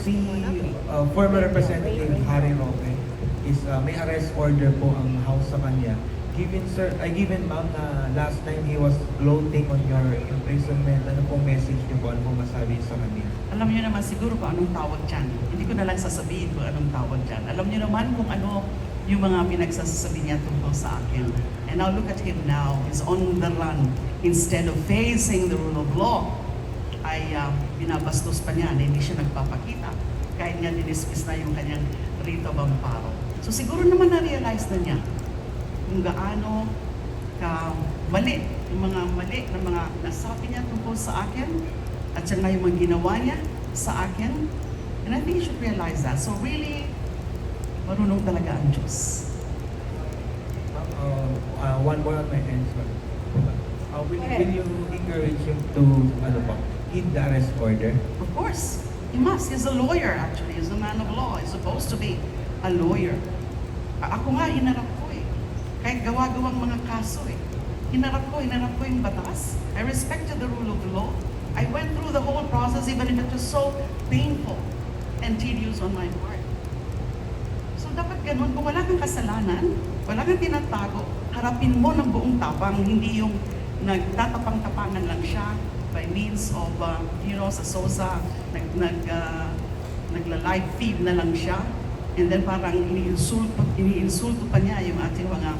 Si uh, former Representative Harry Roque is uh, may arrest order po ang house sa kanya. Given sir, ay given ma'am na last time he was gloating on your imprisonment, ano pong message niyo po, ano pong masabi sa kanya? Alam niyo naman siguro kung anong tawag dyan. Hindi ko na lang sasabihin kung anong tawag dyan. Alam niyo naman kung ano yung mga pinagsasabi niya tungkol sa akin. And now look at him now. He's on the run. Instead of facing the rule of law, ay uh, binabastos pa niya na hindi siya nagpapakita. Kahit nga dinismiss na yung kanyang rito of amparo. So siguro naman na-realize na niya kung gaano ka mali, yung mga mali na mga nasabi niya tungkol sa akin at saka yung mga ginawa niya sa akin. And I think you should realize that. So really, marunong talaga ang Diyos. Uh, uh, one more on my sir. Uh, will, will you encourage him to, ano po, heed the arrest order? Of course, he must. He's a lawyer actually. He's a man of law. He's supposed to be a lawyer. Ako nga, hinarap ko eh. Kahit gawa-gawang mga kaso eh. Hinarap ko, hinarap ko yung batas. I respected the rule of the law. I went through the whole process even if it was so painful and tedious on my part. So dapat ganun, kung wala kang kasalanan, wala kang tinatago, harapin mo ng buong tapang, hindi yung nagtatapang-tapangan lang means of, you know, sa SOSA, nag, nag, uh, nagla-live feed na lang siya, and then parang iniinsulto, iniinsulto pa niya yung ating mga.